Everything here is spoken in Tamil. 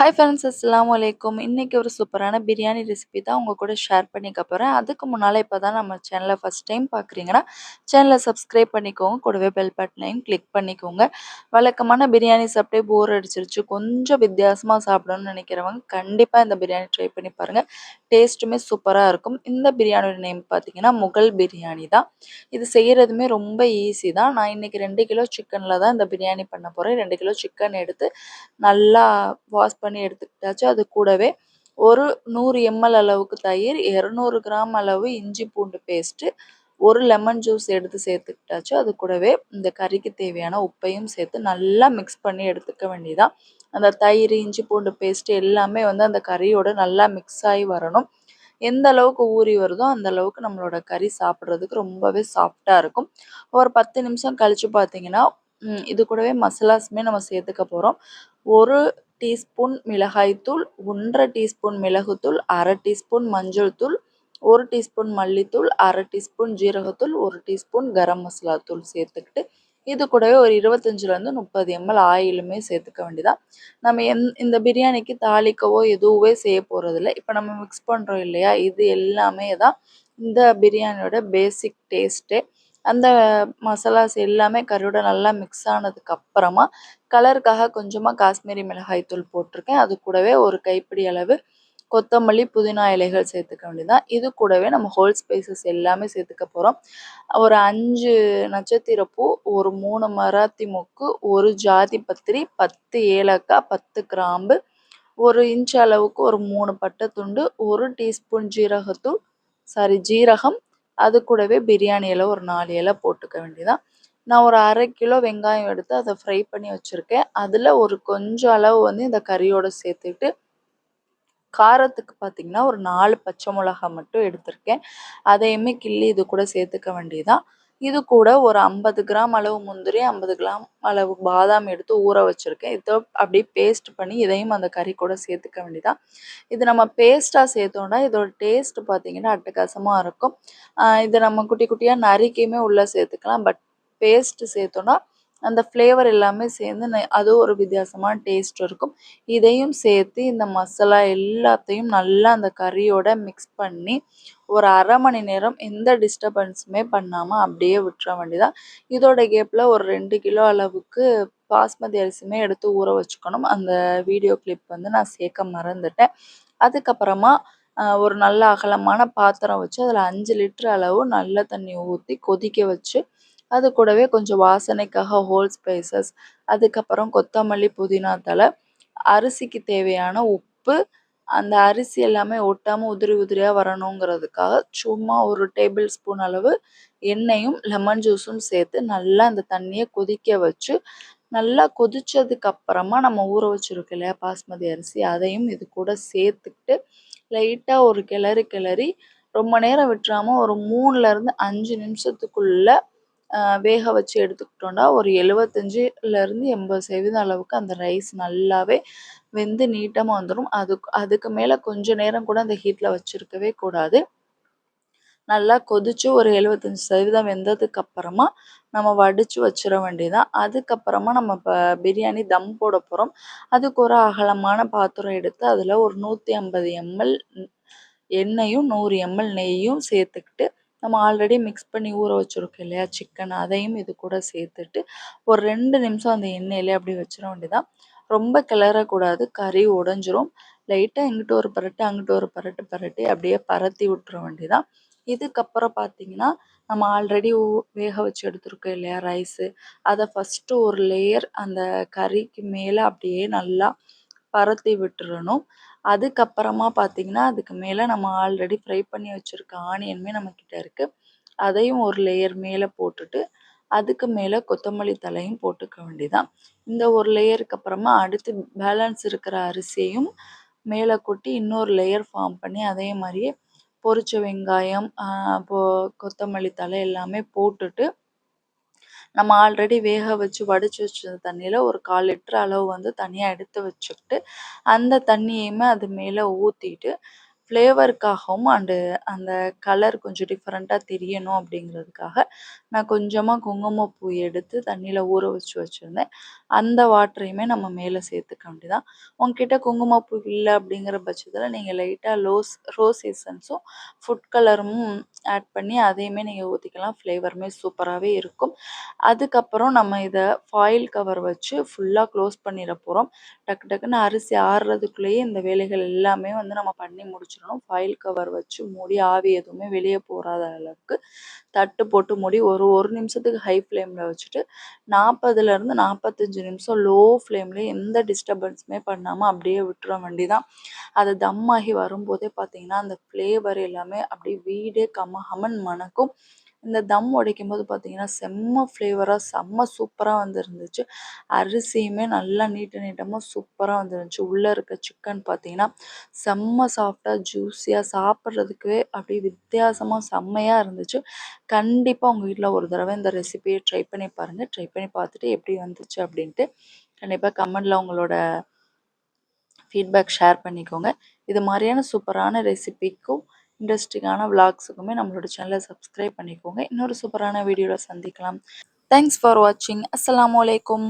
ஹாய் ஃப்ரெண்ட்ஸ் அஸ்லாம் அலைக்கும். இன்றைக்கி ஒரு சூப்பரான பிரியாணி ரெசிபி தான் உங்கள் கூட ஷேர் பண்ணிக்க போகிறேன் அதுக்கு முன்னால் இப்போ தான் நம்ம சேனலை ஃபஸ்ட் டைம் பார்க்குறீங்கன்னா சேனலை சப்ஸ்கிரைப் பண்ணிக்கோங்க. கூடவே பெல் பட்டனையும் கிளிக் பண்ணிக்கோங்க. வழக்கமான பிரியாணி சாப்பிட்டே போர் அடிச்சிருச்சு. கொஞ்சம் வித்தியாசமாக சாப்பிடணும்னு நினைக்கிறவங்க கண்டிப்பாக இந்த பிரியாணி ட்ரை பண்ணி பாருங்கள் டேஸ்ட்டுமே சூப்பராக இருக்கும். இந்த பிரியாணியோட நேம் பார்த்தீங்கன்னா முகல் பிரியாணி தான். இது செய்கிறதுமே ரொம்ப ஈஸி தான். நான் இன்றைக்கி ரெண்டு கிலோ சிக்கனில் தான் இந்த பிரியாணி பண்ண போகிறேன் ரெண்டு கிலோ சிக்கன் எடுத்து நல்லா வாஷ் பண்ணி பண்ணி எடுத்துக்கிட்டாச்சு. அது கூடவே ஒரு நூறு எம்எல் அளவுக்கு தயிர் இரநூறு கிராம் அளவு இஞ்சி பூண்டு பேஸ்ட்டு ஒரு லெமன் ஜூஸ் எடுத்து சேர்த்துக்கிட்டாச்சு. அது கூடவே இந்த கறிக்கு தேவையான உப்பையும் சேர்த்து நல்லா மிக்ஸ் பண்ணி எடுத்துக்க வேண்டியதான் அந்த தயிர் இஞ்சி பூண்டு பேஸ்ட்டு எல்லாமே வந்து அந்த கறியோட நல்லா மிக்ஸ் ஆகி வரணும். எந்த அளவுக்கு ஊறி வருதோ அந்த அளவுக்கு நம்மளோட கறி சாப்பிட்றதுக்கு ரொம்பவே சாஃப்டாக இருக்கும். ஒரு பத்து நிமிஷம் கழித்து பார்த்தீங்கன்னா இது கூடவே மசாலாஸுமே நம்ம சேர்த்துக்க போகிறோம் ஒரு டீஸ்பூன் மிளகாய்த்தூள் ஒன்றரை டீஸ்பூன் மிளகுத்தூள் அரை டீஸ்பூன் மஞ்சள் தூள் ஒரு டீஸ்பூன் மல்லித்தூள் அரை டீஸ்பூன் ஜீரகத்தூள் ஒரு டீஸ்பூன் கரம் மசாலா தூள் சேர்த்துக்கிட்டு இது கூடவே ஒரு இருபத்தஞ்சிலேருந்து முப்பது எம்எல் ஆயிலுமே சேர்த்துக்க வேண்டியதான் நம்ம எந் இந்த பிரியாணிக்கு தாளிக்கவோ எதுவுமே செய்ய போகிறதில்ல இப்போ நம்ம மிக்ஸ் பண்ணுறோம் இல்லையா? இது எல்லாமே தான் இந்த பிரியாணியோட பேசிக் டேஸ்ட்டே அந்த மசாலாஸ் எல்லாமே கறியோட நல்லா மிக்ஸ் ஆனதுக்கு அப்புறமா கலருக்காக கொஞ்சமாக காஷ்மீரி மிளகாய் தூள் போட்டிருக்கேன். அது கூடவே ஒரு கைப்பிடி அளவு கொத்தமல்லி புதினா இலைகள் சேர்த்துக்க வேண்டியதான் இது கூடவே நம்ம ஹோல் ஸ்பைசஸ் எல்லாமே சேர்த்துக்க போகிறோம் ஒரு அஞ்சு நட்சத்திர பூ ஒரு மூணு மராத்தி மொக்கு ஒரு ஜாதி பத்திரி பத்து ஏலக்காய் பத்து கிராம்பு ஒரு இன்ச் அளவுக்கு ஒரு மூணு பட்டை துண்டு ஒரு டீஸ்பூன் ஜீரகத்தூள் சாரி ஜீரகம் அது கூடவே பிரியாணி இலை ஒரு நாலு இலை போட்டுக்க வேண்டியதான் நான் ஒரு அரை கிலோ வெங்காயம் எடுத்து அதை ஃப்ரை பண்ணி வச்சுருக்கேன். அதில் ஒரு கொஞ்சம் அளவு வந்து இந்த கறியோடு சேர்த்துட்டு காரத்துக்கு பார்த்திங்கன்னா ஒரு நாலு பச்சை மிளகா மட்டும் எடுத்திருக்கேன். அதையுமே கிள்ளி இது கூட சேர்த்துக்க வேண்டியதான் இது கூட ஒரு ஐம்பது கிராம் அளவு முந்திரி ஐம்பது கிராம் அளவு பாதாம் எடுத்து ஊற வச்சுருக்கேன். இதை அப்படியே பேஸ்ட் பண்ணி இதையும் அந்த கறி கூட சேர்த்துக்க வேண்டியதான் இது நம்ம பேஸ்ட்டாக சேர்த்தோன்னா இதோட டேஸ்ட் பார்த்திங்கன்னா அட்டகாசமாக இருக்கும். இதை நம்ம குட்டி குட்டியாக நறுக்கியுமே உள்ளே சேர்த்துக்கலாம். பட் பேஸ்ட்டு சேர்த்தோன்னா அந்த ஃப்ளேவர் எல்லாமே சேர்ந்து அதுவும் ஒரு வித்தியாசமான டேஸ்ட் இருக்கும். இதையும் சேர்த்து இந்த மசாலா எல்லாத்தையும் நல்லா அந்த கறியோட மிக்ஸ் பண்ணி ஒரு அரை மணி நேரம் எந்த டிஸ்டர்பன்ஸுமே பண்ணாமல் அப்படியே விட்டுற வேண்டியதான் இதோட கேப்பில் ஒரு ரெண்டு கிலோ அளவுக்கு பாஸ்மதி அரிசியுமே எடுத்து ஊற வச்சுக்கணும். அந்த வீடியோ கிளிப் வந்து நான் சேர்க்க மறந்துட்டேன். அதுக்கப்புறமா ஒரு நல்ல அகலமான பாத்திரம் வச்சு அதில் அஞ்சு லிட்டர் அளவு நல்ல தண்ணி ஊற்றி கொதிக்க வச்சு அது கூடவே கொஞ்சம் வாசனைக்காக ஹோல் ஸ்பைசஸ் அதுக்கப்புறம் கொத்தமல்லி புதினா தழை அரிசிக்கு தேவையான உப்பு அந்த அரிசி எல்லாமே ஒட்டாமல் உதிரி உதிரியாக வரணுங்கிறதுக்காக சும்மா ஒரு டேபிள் ஸ்பூன் அளவு எண்ணெயும் லெமன் ஜூஸும் சேர்த்து நல்லா அந்த தண்ணியை கொதிக்க வச்சு நல்லா கொதிச்சதுக்கு அப்புறமா நம்ம ஊற வச்சுருக்கோம் இல்லையா பாஸ்மதி அரிசி அதையும் இது கூட சேர்த்துக்கிட்டு லைட்டாக ஒரு கிளறி கிளறி ரொம்ப நேரம் விட்டுறாமல் ஒரு மூணுலேருந்து அஞ்சு நிமிஷத்துக்குள்ளே வேக வச்சு எடுத்துக்கிட்டோம்னா ஒரு எழுபத்தஞ்சிலேருந்து எண்பது சதவீதம் அளவுக்கு அந்த ரைஸ் நல்லாவே வெந்து நீட்டமாக வந்துடும் அதுக்கு அதுக்கு மேலே கொஞ்சம் நேரம் கூட அந்த ஹீட்டில் வச்சுருக்கவே கூடாது. நல்லா கொதித்து ஒரு எழுபத்தஞ்சி சதவீதம் வெந்ததுக்கு அப்புறமா நம்ம வடித்து வச்சிட வேண்டியதான் அதுக்கப்புறமா நம்ம இப்போ பிரியாணி தம் போட போகிறோம் அதுக்கு ஒரு அகலமான பாத்திரம் எடுத்து அதில் ஒரு நூற்றி ஐம்பது எம்எல் எண்ணெயும் நூறு எம்எல் நெய்யும் சேர்த்துக்கிட்டு நம்ம ஆல்ரெடி மிக்ஸ் பண்ணி ஊற வச்சுருக்கோம் இல்லையா? சிக்கன் அதையும் இது கூட சேர்த்துட்டு ஒரு ரெண்டு நிமிஷம் அந்த எண்ணெயிலே அப்படி வச்சிட வேண்டியதான் ரொம்ப கிளறக்கூடாது. கறி உடஞ்சிரும். லைட்டாக இங்கிட்டு ஒரு பரட்டு அங்கிட்டு ஒரு பரட்டு பரட்டி அப்படியே பரத்தி விட்டுற வேண்டியதான் இதுக்கப்புறம் பார்த்தீங்கன்னா நம்ம ஆல்ரெடி வேக வச்சு எடுத்துருக்கோம் இல்லையா? ரைஸு அதை ஃபஸ்ட்டு ஒரு லேயர் அந்த கறிக்கு மேலே அப்படியே நல்லா பரத்தி விட்டுறணும். அதுக்கப்புறமா பார்த்தீங்கன்னா அதுக்கு மேலே நம்ம ஆல்ரெடி ஃப்ரை பண்ணி வச்சுருக்க ஆனியனுமே நம்மக்கிட்ட இருக்குது அதையும் ஒரு லேயர் மேலே போட்டுட்டு அதுக்கு மேலே கொத்தமல்லி தலையும் போட்டுக்க வேண்டியதான் இந்த ஒரு லேயருக்கு அப்புறமா அடுத்து பேலன்ஸ் இருக்கிற அரிசியையும் மேலே கொட்டி இன்னொரு லேயர் ஃபார்ம் பண்ணி அதே மாதிரியே பொரிச்ச வெங்காயம் போ கொத்தமல்லி தழை எல்லாமே போட்டுட்டு நம்ம ஆல்ரெடி வேக வச்சு வடித்து வச்ச தண்ணியில் ஒரு கால் லிட்டர் அளவு வந்து தனியாக எடுத்து வச்சுக்கிட்டு அந்த தண்ணியுமே அது மேலே ஊற்றிட்டு ஃப்ளேவருக்காகவும் அண்டு அந்த கலர் கொஞ்சம் டிஃப்ரெண்ட்டாக தெரியணும் அப்படிங்கிறதுக்காக நான் கொஞ்சமாக குங்குமப்பூ எடுத்து தண்ணியில் ஊற வச்சு வச்சுருந்தேன். அந்த வாட்டரையுமே நம்ம மேலே சேர்த்துக்க வேண்டியதான் உங்ககிட்ட குங்குமப்பூ இல்லை அப்படிங்கிற பட்சத்தில் நீங்கள் லைட்டாக லோஸ் ரோஸ் எசன்ஸும் ஃபுட் கலரும் ஆட் பண்ணி அதையுமே நீங்கள் ஊற்றிக்கலாம் ஃப்ளேவருமே சூப்பராகவே இருக்கும். அதுக்கப்புறம் நம்ம இதை ஃபாயில் கவர் வச்சு ஃபுல்லாக க்ளோஸ் பண்ணிட போகிறோம் டக்கு டக்குன்னு அரிசி ஆறுறதுக்குள்ளேயே இந்த வேலைகள் எல்லாமே வந்து நம்ம பண்ணி முடிச்சிடணும் ஃபைல் கவர் வச்சு மூடி ஆவி எதுவுமே வெளியே போகாத அளவுக்கு தட்டு போட்டு மூடி ஒரு ஒரு நிமிஷத்துக்கு ஹை ஃப்ளேமில் வச்சுட்டு நாற்பதுலேருந்து நாற்பத்தஞ்சு நிமிஷம் லோ ஃப்ளேம்லேயே எந்த டிஸ்டர்பன்ஸுமே பண்ணாமல் அப்படியே விட்டுற வேண்டி தான் அது தம் ஆகி வரும்போதே பார்த்தீங்கன்னா அந்த ஃப்ளேவர் எல்லாமே அப்படியே வீடே கம ஹமன் மணக்கும். இந்த தம் உடைக்கும் போது பார்த்தீங்கன்னா செம்ம ஃப்ளேவராக செம்ம சூப்பராக வந்துருந்துச்சு. அரிசியுமே நல்லா நீட்ட நீட்டமாக சூப்பராக வந்துருந்துச்சு. உள்ளே இருக்க சிக்கன் பார்த்தீங்கன்னா செம்ம சாஃப்டாக ஜூஸியாக சாப்பிட்றதுக்கே அப்படியே வித்தியாசமாக செம்மையாக இருந்துச்சு. கண்டிப்பாக உங்கள் வீட்டில் ஒரு தடவை இந்த ரெசிபியை ட்ரை பண்ணி பாருங்கள் ட்ரை பண்ணி பார்த்துட்டு எப்படி வந்துச்சு அப்படின்ட்டு கண்டிப்பாக கமெண்டில் உங்களோட ஃபீட்பேக் ஷேர் பண்ணிக்கோங்க. இது மாதிரியான சூப்பரான ரெசிபிக்கும் இன்ட்ரெஸ்டிங்கான விளாக்ஸுக்குமே நம்மளோட சேனலை சப்ஸ்கிரைப் பண்ணிக்கோங்க. இன்னொரு சூப்பரான வீடியோவில் சந்திக்கலாம். தேங்க்ஸ் ஃபார் வாட்சிங் அஸ்லாம் அலைக்கும்